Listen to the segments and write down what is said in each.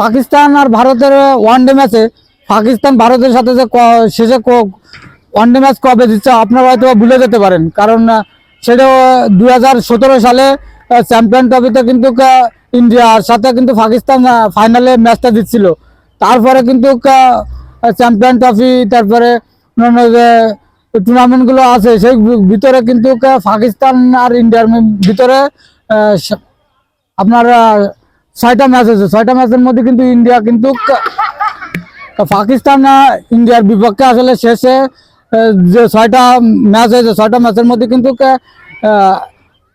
পাকিস্তান আর ভারতের ওয়ানডে ম্যাচে পাকিস্তান ভারতের সাথে যে শেষে ওয়ানডে ম্যাচ কবে দিচ্ছে আপনারা হয়তো ভুলে যেতে পারেন। কারণ সেটাও দু হাজার সতেরো সালে চ্যাম্পিয়ন ট্রফিতে কিন্তু ইন্ডিয়ার সাথে কিন্তু পাকিস্তান ফাইনালে ম্যাচটা দিচ্ছিল তারপরে কিন্তু চ্যাম্পিয়ন ট্রফি তারপরে যে টুর্নামেন্টগুলো আছে, সেই ভিতরে কিন্তু পাকিস্তান আর ইন্ডিয়ার ভিতরে আপনার ছয়টা ম্যাচ আছে। ছয়টা ম্যাচের মধ্যে কিন্তু ইন্ডিয়া কিন্তু পাকিস্তান ইন্ডিয়ার বিপক্ষে আসলে শেষে যে ছয়টা ম্যাচ হয়েছে, ছয়টা ম্যাচের মধ্যে কিন্তু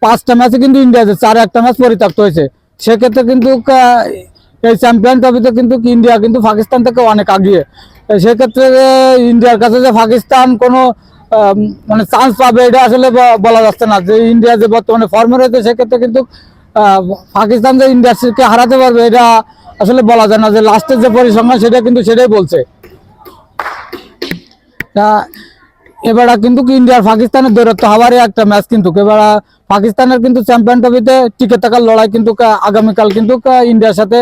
পাঁচটা ম্যাচে কিন্তু ইন্ডিয়া চার একটা ম্যাচ পরিত্যক্ত হয়েছে। সেক্ষেত্রে কিন্তু এই চ্যাম্পিয়ন ট্রফিতে কিন্তু ইন্ডিয়া কিন্তু পাকিস্তান থেকে অনেক আগিয়ে। সেক্ষেত্রে ইন্ডিয়ার কাছে যে পাকিস্তান কোনো মানে চান্স পাবে, এটা আসলে বলা যাচ্ছে না। যে ইন্ডিয়া যে বর্তমানে ফর্মে রয়েছে, সেক্ষেত্রে কিন্তু পাকিস্তান যে ইন্ডাস্ট্রিকে হারাতে পারবে, এটা আসলে বলা যায় না যে লাস্টের যে পরিসংখ্যান, সেটা কিন্তু সেটাই বলছে। এবার কিন্তু ইন্ডিয়ার পাকিস্তানের দূরত্ব হওয়ারই একটা ম্যাচ কিন্তু। এবার পাকিস্তানের কিন্তু চ্যাম্পিয়ন ট্রফিতে টিকে থাকার লড়াই কিন্তু আগামীকাল কিন্তু ইন্ডিয়ার সাথে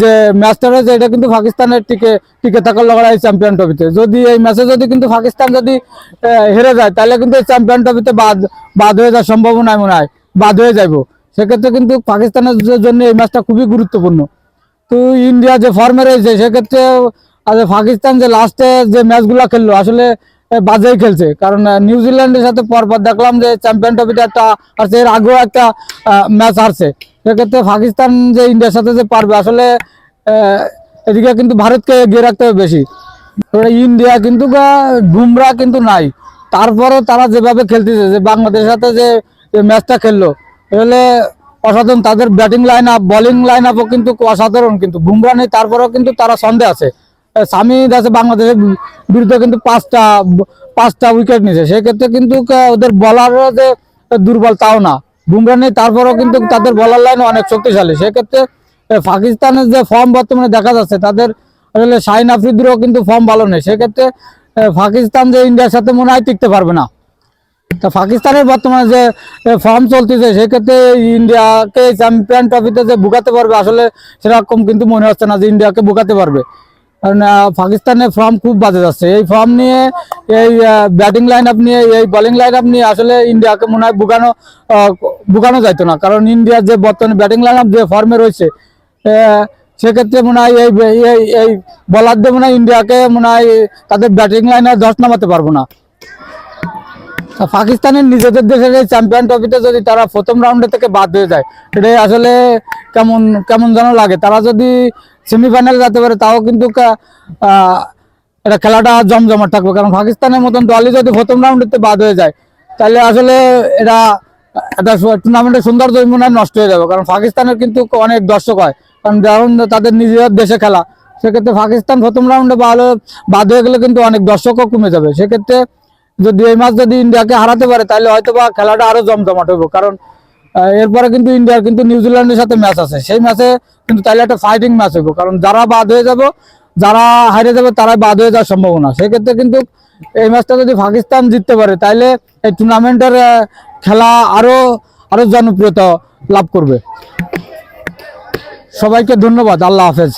যে ম্যাচটা রয়েছে, এটা কিন্তু পাকিস্তানের টিকে টিকে থাকার লড়াই চ্যাম্পিয়ন ট্রফিতে যদি এই ম্যাচে যদি কিন্তু পাকিস্তান যদি হেরে যায়, তাহলে কিন্তু চ্যাম্পিয়ন ট্রফিতে বাদ বাদ হয়ে যাওয়ার সম্ভাবনা মনে হয়, বাদ হয়ে যাইব। সেক্ষেত্রে কিন্তু পাকিস্তানের জন্য এই ম্যাচটা খুবই গুরুত্বপূর্ণ। তো ইন্ডিয়া যে ফর্মে রয়েছে, সেক্ষেত্রে আজ পাকিস্তান যে লাস্টে যে ম্যাচগুলো খেললো, আসলে বাজেই খেলছে। কারণ নিউজিল্যান্ডের সাথে পরপর দেখলাম যে চ্যাম্পিয়ন ট্রফিতে একটা আর এর আগেও একটা ম্যাচ আসছে সেক্ষেত্রে পাকিস্তান যে ইন্ডিয়ার সাথে যে পারবে, আসলে এদিকে কিন্তু ভারতকে এগিয়ে রাখতে হবে বেশি। ইন্ডিয়া কিন্তু বুমরা কিন্তু নাই। তারপরে তারা যেভাবে খেলতেছে, যে বাংলাদেশের সাথে যে ম্যাচটা খেললো এহলে অসাধারণ, তাদের batting line up bowling line আপও কিন্তু অসাধারণ কিন্তু। বুমরা নেই, তারপরেও কিন্তু তারা সন্দেহ আছে। সামিদ আছে বাংলাদেশের বিরুদ্ধে কিন্তু পাঁচটা পাঁচটা উইকেট নিয়েছে। সেক্ষেত্রে কিন্তু ওদের বলারও যে দুর্বল, তাও না। বুমরা নেই, তারপরেও কিন্তু তাদের বলার লাইন অনেক শক্তিশালী। সেক্ষেত্রে পাকিস্তানের যে ফর্ম বর্তমানে দেখা যাচ্ছে, তাদের আসলে শাহিন আফ্রিদিরও কিন্তু ফর্ম ভালো নেই। সেক্ষেত্রে পাকিস্তান যে ইন্ডিয়ার সাথে মনে হয় টিকতে পারবে না। তা পাকিস্তানের বর্তমানে যে ফর্ম চলতেছে, সেক্ষেত্রে ইন্ডিয়াকে চ্যাম্পিয়ন ট্রফিতে যে বুকাতে পারবে, আসলে সেরকম কিন্তু মনে হচ্ছে না যে ইন্ডিয়াকে বুকাতে পারবে। কারণ পাকিস্তানের ফর্ম খুব বাজে যাচ্ছে। এই ফর্ম নিয়ে, এই ব্যাটিং লাইন আপ নিয়ে, এই বোলিং লাইন আপ নিয়ে আসলে ইন্ডিয়াকে মনে হয় বুকানো বুকানো যাইতো না। কারণ, ইন্ডিয়ার যে বর্তমানে ব্যাটিং লাইন আপ যে ফর্মে রয়েছে সেক্ষেত্রে মনে হয় এই এই বলারদের মনে হয় ইন্ডিয়াকে মনে হয় তাদের ব্যাটিং লাইনে দশ নামাতে পারব না। পাকিস্তানের নিজেদের দেশের এই চ্যাম্পিয়ন ট্রফিতে যদি তারা প্রথম রাউন্ডে থেকে বাদ হয়ে যায়, এটাই আসলে কেমন কেমন যেন লাগে। তারা যদি সেমিফাইনালে যেতে পারে, তাও কিন্তু এটা খেলাটা জমজমাট থাকবে। কারণ পাকিস্তানের মতন দলই যদি প্রথম রাউন্ডেতে বাদ হয়ে যায়, তাহলে আসলে এটা একটা টুর্নামেন্টের সৌন্দর্য মনে নষ্ট হয়ে যাবে। কারণ পাকিস্তানের কিন্তু অনেক দর্শক হয়। কারণ যেমন তাদের নিজেদের দেশে খেলা, সেক্ষেত্রে পাকিস্তান প্রথম রাউন্ডে বাদ হয়ে গেলে কিন্তু অনেক দর্শকও কমে যাবে। সেক্ষেত্রে যদি এই ম্যাচ যদি ইন্ডিয়াকে হারাতে পারে, তাহলে হয়তো বা খেলাটা আরও জমজমাট হইব। কারণ এরপরে কিন্তু ইন্ডিয়ার কিন্তু নিউজিল্যান্ডের সাথে ম্যাচ আছে। সেই ম্যাচে কিন্তু তাহলে একটা ফাইটিং ম্যাচ হইব। কারণ যারা বাদ হয়ে যাব, যারা হারে যাবে, তারাই বাদ হয়ে যাওয়ার সম্ভাবনা। সেক্ষেত্রে কিন্তু এই ম্যাচটা যদি পাকিস্তান জিততে পারে তাহলে এই টুর্নামেন্টের খেলা আরও আরও জনপ্রিয়তা লাভ করবে। সবাইকে ধন্যবাদ। আল্লাহ হাফেজ।